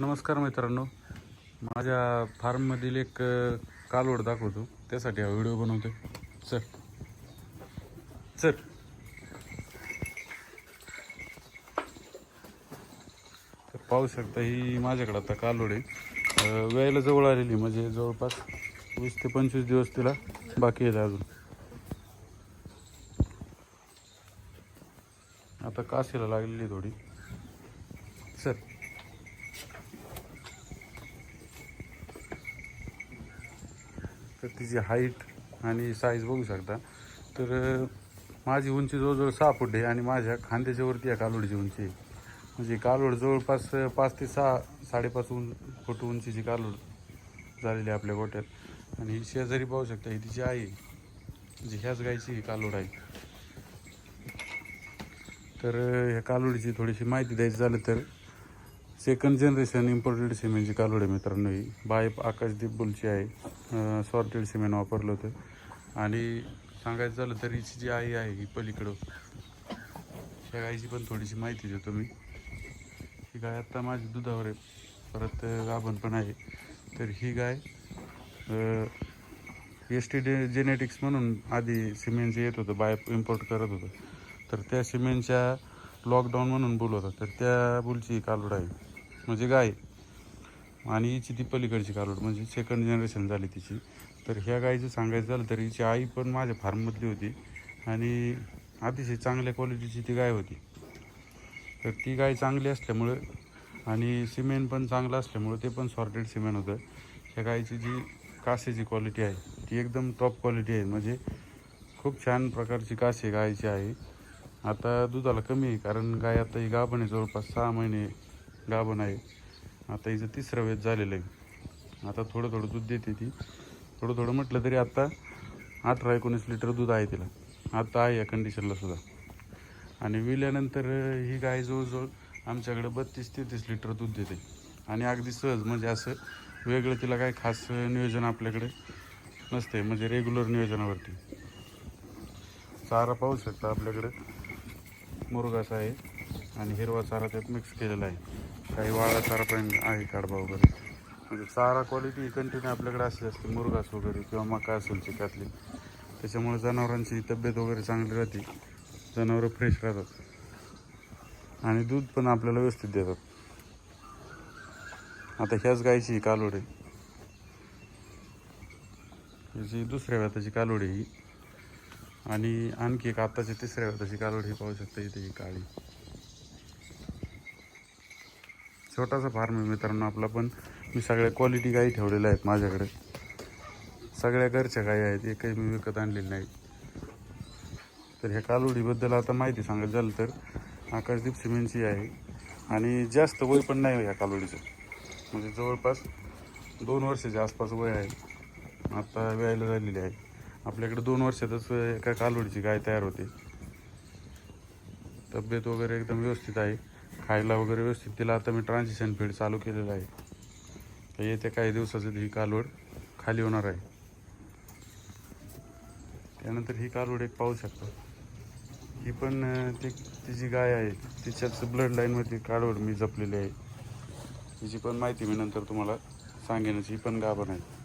नमस्कार मित्रांनो. माझ्या फार्ममधील एक कालवड दाखवतो. त्यासाठी हा व्हिडिओ बनवतो चल. चल. तर पाहू शकता ही माझ्याकडे आता कालवड आहे. वेळेला जवळ आलेली म्हणजे जवळपास वीस ते पंचवीस दिवस तिला बाकी आहे अजून. आता काशीला लागलेली आहे थोडी. सर तर तिची हाईट आणि साईज बघू शकता. तर माझी उंची जवळजवळ सहा फूट आहे आणि माझ्या खांद्याच्या वरती या कालोडीची उंची आहे. म्हणजे कालोड जवळपास पाच ते सहा साडेपाच उं फूट उंचीची कालोड झालेली आहे आपल्या गोट्यात. आणि ही शेजारी पाहू शकता ही तिची आई म्हणजे ह्याच गायची ही कालोड आहे. तर ह्या कालोडीची थोडीशी माहिती द्यायची झालं तर सेकंड जनरेशन इम्पोर्टेड सिमेंटची कालोडे मित्रांनो ही. बाईप आकाशदीप बुलची आहे. सॉर्टेड सिमेंट वापरलं होतं. आणि सांगायचं झालं तर हिची जी आई आहे ही पलीकडं. ह्या गायची पण थोडीशी माहिती देतो मी. ही गाय आत्ता माझी दुधावर आहे. परत गाभण पण आहे. तर ही गाय एस टी डे जेनेटिक्स म्हणून आधी सिमेंटचं येत होतं बायप इम्पोर्ट करत होतं. तर त्या सिमेंटच्या लॉकडाऊन म्हणून बुल होता. तर त्या बुलची कालोड आहे. म्हणजे गाय. आणि हिची ती पलीकडची कालोड म्हणजे सेकंड जनरेशन झाली तिची. तर ह्या गायीचं सांगायचं झालं तर हिची आई पण माझ्या फार्ममधली होती. आणि अतिशय चांगल्या क्वालिटीची ती गाय होती. तर ती गाय चांगली असल्यामुळं आणि सिमेंट पण चांगलं असल्यामुळं ते पण सॉर्टेड सिमेंट होतं. ह्या गायची जी कासेची क्वालिटी आहे ती एकदम टॉप क्वालिटी आहे. म्हणजे खूप छान प्रकारची कासे गायची आहे. आता दुधाला कमी आहे कारण गाय आता ही गाभण आहे जवळपास सहा महिने गाभण आहे. आता हिचं तिसरं वेत झालेलं आहे. आता थोडं थोडं दूध देते ती. थोडं थोडं म्हटलं तरी आता अठरा एकोणीस लिटर दूध आहे तिला. आता आहे या कंडिशनला सुद्धा. आणि विल्यानंतर ही गाय जवळजवळ आमच्याकडे बत्तीस तेहतीस लिटर दूध देते. आणि अगदी सहज म्हणजे असं वेगळं तिला काही खास नियोजन आपल्याकडे नसते म्हणजे रेग्युलर नियोजनावरती. चारा पाहू शकता आपल्याकडे. मुरगाचा आहे. आणि हिरवा चारा त्यात मिक्स केलेला आहे. काही वाळा चारा पण आहे काढबा वगैरे म्हणजे चारा क्वालिटी कंटिन्यू आपल्याकडे अशी असते मुरगास वगैरे किंवा मका असेल चिकातली त्याच्यामुळे जनावरांची तब्येत वगैरे चांगली राहते. जनावरं फ्रेश राहतात. आणि दूध पण आपल्याला व्यवस्थित देतात. आता ह्याच गायची ही कालोड दुसऱ्या व्याताची कालोड ही. आणि आणखी एक आत्ताची तिसऱ्या व्याताची कालोड ही पाहू शकता इथे ही काळी. छोटासा फार्म आहे मित्रांनो आपला पण. मी सगळ्या क्वालिटी गाई ठेवलेल्या आहेत माझ्याकडे. सगळ्या घरच्या गाई आहेत एकही मी विकत आणलेली नाही. तर ह्या कालोडीबद्दल आता माहिती सांगत झालं तर आकाशदीप सिमेंटची आहे आणि जास्त वय पण नाही ह्या कालोडीचं. म्हणजे जवळपास दोन वर्षाच्या आसपास वय आहे. आता व्यायला झालेली आहे. आपल्याकडे दोन वर्षातच एका कालोडीची गाय तयार होते. तब्येत वगैरे एकदम व्यवस्थित आहे. खायला वगैरे व्यवस्थित. तिला आता मी ट्रान्झिशन फीड चालू केलेलं आहे. तर येत्या काही दिवसाचं ही कालवड खाली होणार आहे. त्यानंतर ही कालवड एक पाहू शकता. ही पण अं, ती तिची गाय आहे तिच्याच ब्लड लाईनमध्ये कालवड मी जपलेली आहे. तिची पण माहिती मी नंतर तुम्हाला सांगेनच. ही पण गाभण आहे.